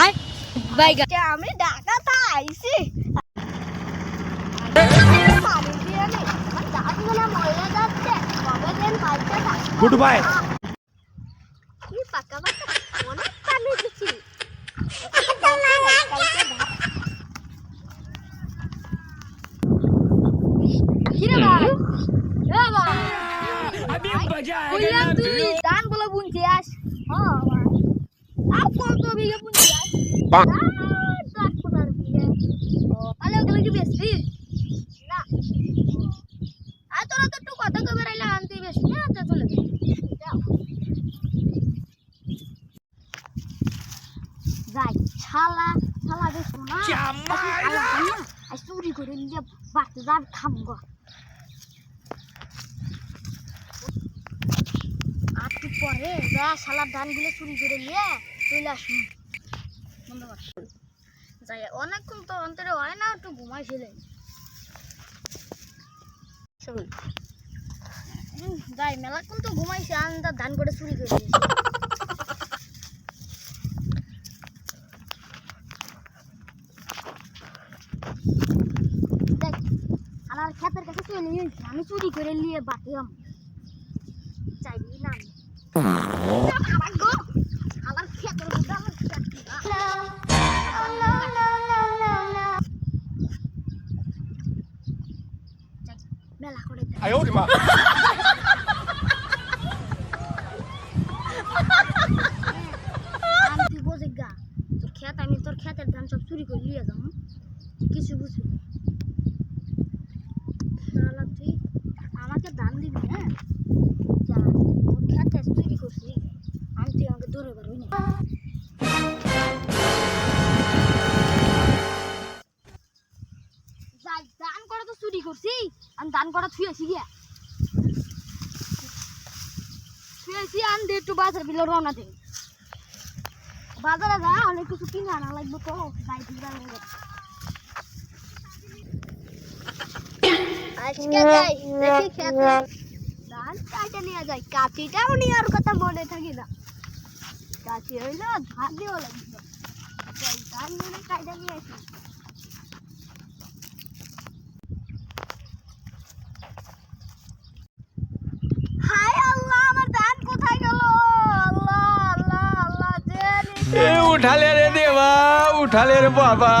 আর ভাই গাতে আমি ঢাকা পাইছি গুড বাই কি পাকা পাকা অনেক Kira bang, kira bang. Abi apa jaya? Kau yang tuh, jangan bola bunjias. Oh. বিঘে আস দশ পনেরো বিঘে তাহলে ওগুলো কি বেশি? না। আর তোরা তো একটু কথা কবে রাইলে আনতে বেশি। না তো চলে যাই। শালা শালা বেশ না। আর চুরি করে নিয়ে বাড়তে যার খাম গো। আর তুই পরে? শালার ধানগুলো চুরি করে নিয়ে। চলে আসুন বন্ধ কর। যাই অনেকক্ষণ তো অন্তরে হয় না একটু ঘুমাইছিলেন। যাই মেলাক্ষণ তো ঘুমাইছে আন্দা ধান করে চুরি করে নিয়েছে। দেখ আমার ক্ষেতের কাছে চলে গেছি আমি চুরি করে নিয়ে বাকি চাইবি না 哎呦我的妈！ আমি তুই বোঝে গা তোর ক্ষেত আমি তোর ক্ষেতের ধান সব চুরি করে নিয়ে যাবো কিছু বুঝবি না করা তো চুরি করছি। আমি দান করা থুয়েছি গিয়া। থুয়েছি আমি দিয়ে একটু বাজার বিলো রওনা বাজারে যা অনেক কিছু কিনে আনা লাগবে তো, যাই আজকে ধান কাটে নিয়ে যাই কথা মনে থাকি না। কাঠি হইল ধান দিও লাগবে ধান নিয়ে কাটে নিয়ে আসি হায় আল্লাহ আমার ধান কোথায় গেল আল্লাহ উঠালে রে দেবা উঠালে রে বাবা।